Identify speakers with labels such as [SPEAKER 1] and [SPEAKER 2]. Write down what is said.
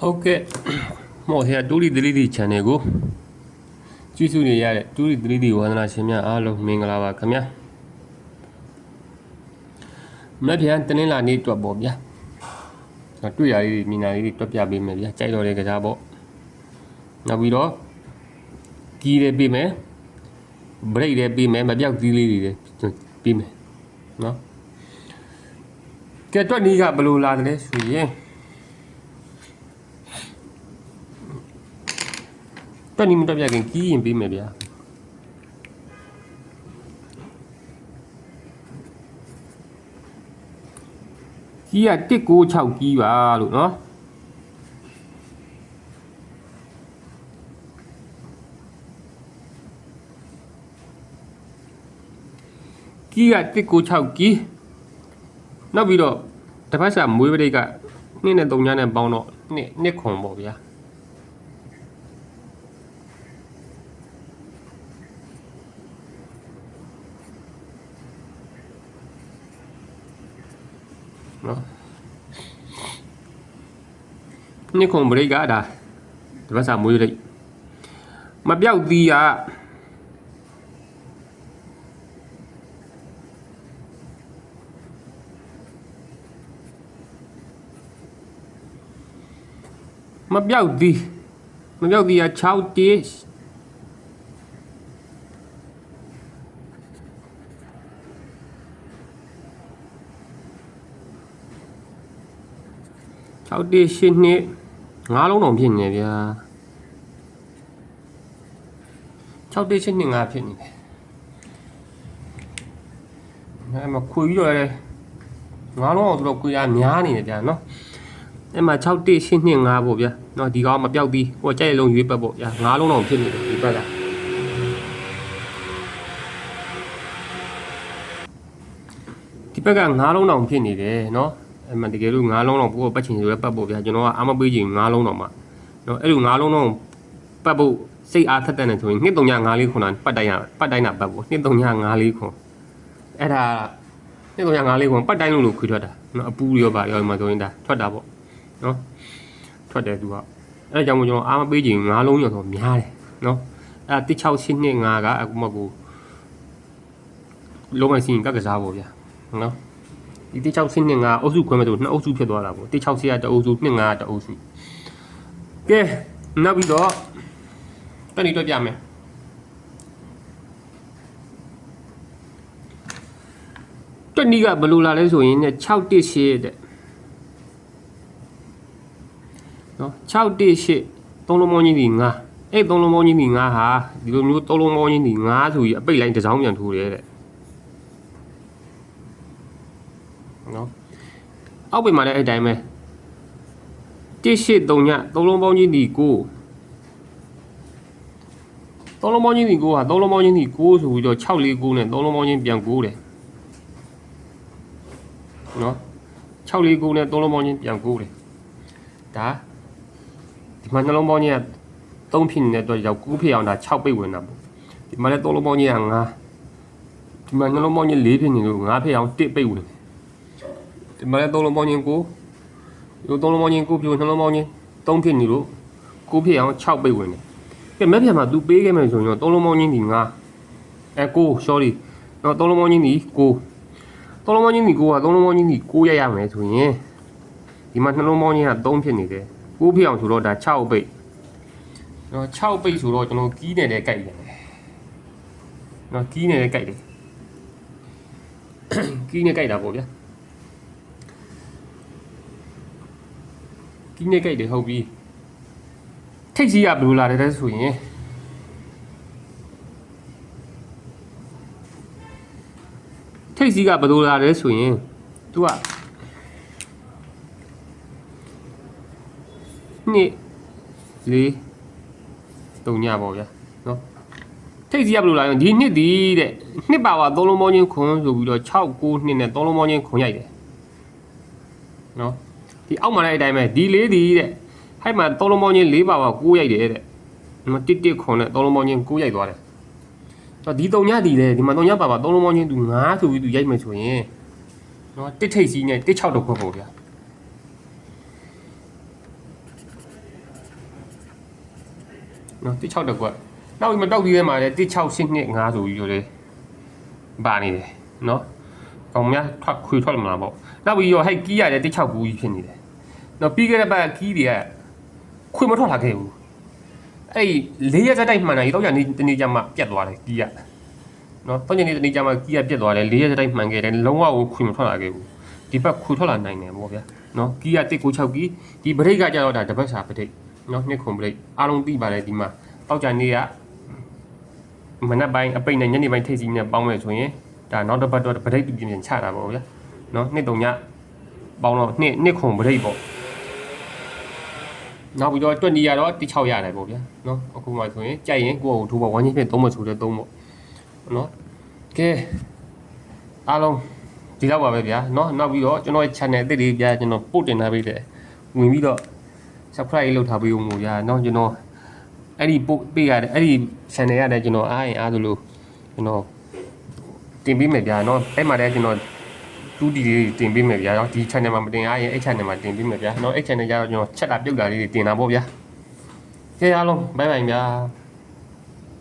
[SPEAKER 1] ဟုတ်ကဲ့မော်ဟဲတူရီ 3D channel ကိုကြည့်ရှုနေရတဲ့တူရီ 3D ဝါသနာရှင်များအားလုံးမင်္ဂလာပါခင်ဗျာမနေ့ပြန်တနင်္လာနေ့တွက်ပေါ့ဗျာတွေ့ရလေးမြင်လာလေးတွေတွက်ပြပေးမယ်ဗျာကြိုက်တော်တဲ့ကြပေါ့နောက်ပြီးတော့ကီးတွေပေးမယ်ဘရိတ်တွေပေးမယ်မပြောက်သီးလေးတွေလည်းပေးမယ်နော်ကဲတွက်နီးကဘယ်လိုလာတယ်လဲဆိုရင် တွက်နေမတွက်ပြခင်ကီးရင်ပေးမယ်ဗျာကီးက196ကီးပါလို့နော်ကီးက196ကီးနောက်ပြီးတော့တစ်ဖက်စာမွေးပရိတ်က2နဲ့3ညနဲ့ပေါင်းတော့နှစ်နှစ်ခွန်ပေါ့ဗျာ နော်နှစ်ခုဘရိတ်ကဒါဒီဘက်စာမွေးရိတ်မပြောက်သီးကမပြောက်သီးမပြောက်သီးက6တိ 6တိ8နှစ်ငါးလုံးတောင်ဖြစ်နေဗျာ6တိ8နှစ်ငါဖြစ်နေတယ်အဲမှာခွေပြီးတော့လည်းငါးလုံးအောင်သူတို့ခွေရများနေတယ်ဗျာနော်အဲ့မှာ6တိ8နှစ်ငါပေါ့ဗျာနော်ဒီကောင်မပြောက်သေးဟိုကြိုက်လုံးရွေးပတ်ပေါ့ဗျာငါးလုံးတောင်ဖြစ်နေတယ်ဒီဘက်ကဒီဘက်ကငါးလုံးတောင်ဖြစ်နေတယ်နော် အဲ့မှာတကယ်လို့ငါးလုံးတောင်ပို့ပတ်ချင်ဆိုရပတ်ဖို့ဗျာကျွန်တော်ကအမပေးချင်ငါးလုံးတောင်မှနော်အဲ့လိုငါးလုံးတောင်ပတ်ဖို့စိတ်အားထက်တဲ့နေဆိုရင်နှစ်305လေးခွန်တာပတ်တိုင်းရပတ်တိုင်းတာပတ်ဖို့နှစ်305လေးခွန်အဲ့ဒါနှစ်305လေးခွန်ပတ်တိုင်းလုံးလို့ခွေထွက်တာနော်အပူရောပါရောဒီမှာဆိုရင်ဒါထွက်တာပေါ့နော်ထွက်တယ်သူကအဲ့ဒါကြောင့်မို့ကျွန်တော်အားမပေးချင်ငါးလုံးရောဆိုများတယ်နော်အဲ့ဒါ16825ကအခုမှကိုလုံးဝစီရင်ကကစားဖို့ဗျာနော် ဒီတစ်6ဆင်းနှစ်5အုပ်စုခွဲမဲ့ဆိုနှစ်အုပ်စုဖြစ်သွားတာပေါ့တစ်6ဆင်းကတအုပ်စုနှစ်5ကတအုပ်စုကဲနောက်ပြီးတော့တနည်းတော့ပြမယ်တနည်းကဘယ်လိုလာလဲဆိုရင်6တစ်8တဲ့နော်6တစ်8သုံးလုံးမောင်းကြီးဒီ9အဲ့သုံးလုံးမောင်းကြီးဒီ9ဟာဒီလိုမျိုးသုံးလုံးမောင်းကြီးဒီ9ဆိုပြီးအပိတ်လိုင်းတစ်စောင်းပြန်ထိုးတယ်တဲ့ နော် အောက်ပေမှာလည်းအဲ့တိုင်းပဲ183ညသုံးလုံးပေါင်းချင်းဒီကိုသုံးလုံးပေါင်းချင်းဒီကိုဟာသုံးလုံးပေါင်းချင်းဒီကိုဆိုပြီးတော့649နဲ့သုံးလုံးပေါင်းချင်းပြန်ကိုတယ်နော်649နဲ့သုံးလုံးပေါင်းချင်းပြန်ကိုတယ်ဒါဒီမှာနှလုံးပေါင်းချင်းက3ဖြစ်နေတဲ့အတွက်ကြောင့်9ဖြစ်အောင်ဒါ6ပိတ်ဝင်တာပေါ့ဒီမှာလည်းသုံးလုံးပေါင်းချင်းက9ဒီမှာနှလုံးပေါင်းချင်း4ဖြစ်နေလို့9ဖြစ်အောင်1ပိတ်ဝင်တယ် ဒီမှာလည်းသုံးလုံးပေါင်းချင်းကိုရိုးသုံးလုံးပေါင်းချင်းကိုပြိုနှလုံးပေါင်းချင်းသုံးဖြစ်နေလို့ကိုဖြစ်အောင်6ပိတ်ဝင်တယ်ကဲမက်ပြန်မှာ तू ပေးခဲ့မယ်ဆိုရင်တော့သုံးလုံးပေါင်းချင်းဒီ9အဲကို sorry တော့သုံးလုံးပေါင်းချင်းဒီကိုသုံးလုံးပေါင်းချင်းဒီကိုကသုံးလုံးပေါင်းချင်းဒီကိုရရမယ်ဆိုရင်ဒီမှာနှလုံးပေါင်းချင်းက3ဖြစ်နေတယ်ကိုဖြစ်အောင်ဆိုတော့ဒါ6ပိတ်တော့6ပိတ်ဆိုတော့ကျွန်တော်ကီးနေတယ်ကြိုက်တယ်နော်ကီးနေတယ်ကြိုက်တယ်ကီးနေကြိုက်တာပေါ့ဗျာ ဒီနေ့ကြိုက်တယ်ဟုတ်ပြီထိတ်ကြီးကဘယ်လိုလာတယ်လဲဆိုရင်ထိတ်ကြီးကဘယ်လိုလာတယ်ဆိုရင် तू ကနှစ်လေးတုံညပေါ့ဗျာနော်ထိတ်ကြီးကဘယ်လိုလာလဲဒီနှစ်ဒီတဲ့နှစ်ပါဝါသုံးလုံးပေါင်းချင်းခွန်ဆိုပြီးတော့6 9နှစ်နဲ့သုံးလုံးပေါင်းချင်းခွန်ရိုက်တယ်နော် ဒီအောက်မှာလည်းအတိုင်းပဲဒီလေးဒီတဲ့ဟိုက်မှာသုံးလုံးပေါင်းချင်း၄ပါပါ9ရိုက်တယ်တဲ့ဒီမှာတစ်တစ်ခွန်နဲ့သုံးလုံးပေါင်းချင်း9ရိုက်သွားတယ်တော့ဒီတုံညဒီလေဒီမှာတုံညပါပါသုံးလုံးပေါင်းချင်းသူ9ဆိုပြီးသူရိုက်မယ်ဆိုရင်နော်တစ်ထိတ်စီးနဲ့တစ်6တော့ခွက်ပေါ့ဗျာနော်တစ်6တက်ကွက်နောက်ပြီးမတောက်ပြီးထဲမှာလည်းတစ်6 8နှစ်5ဆိုပြီးတော့လေပါနေတယ်နော်ကောင်များထွက်ခွေထွက်လာမှာပေါ့နောက်ပြီးတော့ဟဲ့ကီးရတယ်တစ်6ဘူးကြီးဖြစ်နေတယ် နော်ပြီးခဲ့တဲ့ဘက်ကီးတွေကခွေမထွက်လာခဲ့ဘူးအဲ့ဒီလေးရက်စက်တိုက်မှန်တာရေတော့ရနေတနေ့ကျမှပြတ်သွားတယ်ကီးရနော်တော့ညနေတနေ့ကျမှကီးရပြတ်သွားတယ်လေးရက်စက်တိုက်မှန်ခဲ့တယ်လုံးဝကိုခွေမထွက်လာခဲ့ဘူးဒီဘက်ခွေထွက်လာနိုင်တယ်ပေါ့ဗျာနော်ကီးရ196ကီးဒီဘရိတ်ကကြတော့ဒါတပတ်စာပရိတ်နော်နှစ်ခုဘရိတ်အားလုံးသိပါတယ်ဒီမှာတောက်ကြနေ့ကမနက်ပိုင်းအပိတ်နဲ့ညနေပိုင်းထိပ်စီးနဲ့ပေါင်းမယ်ဆိုရင်ဒါနောက်တစ်ပတ်တော့ပရိတ်ပြင်ပြင်ချတာပေါ့ဗျာနော်နှစ်တုံညပေါင်းတော့နှစ်နှစ်ခုပရိတ်ပေါ့ နောက်ပြီးတော့တွက်နေရတော့တိ6ရတယ်ပေါ့ဗျာเนาะအခုမှဆိုရင်ကြိုက်ရင်ကိုယ့်ကိုထိုးပေါ့ဝမ်းချင်းဖြင့်သုံးမဆိုတဲ့သုံးပေါ့เนาะကဲအားလုံးဒီတော့ပါပဲဗျာเนาะနောက်ပြီးတော့ကျွန်တော်ရဲ့ channel အသစ်လေးဗျာကျွန်တော်ပို့တင်ထားပေးတယ်ဝင်ပြီးတော့ subscribe လုပ်ထားပေးဦးမို့ဗျာเนาะကျွန်တော်အဲ့ဒီပို့ပေးရတယ်အဲ့ဒီ channel ရတယ်ကျွန်တော်အားရင်အားသလိုကျွန်တော်တင်ပေးမယ်ဗျာเนาะအဲ့မှာလည်းကျွန်တော် 2D လေးတွေတင်ပေးမယ်ဗျာနော်ဒီ channel မှာမတင်ရရင်အဲ့ channel မှာတင်ပေးမယ်ဗျာနော်အဲ့ channel ကျတော့ကျွန်တော်ချက်တာပြုတ်တာလေးတွေတင်တာပေါ့ဗျာကဲအားလုံးဘိုင်ဘိုင်ဗျာ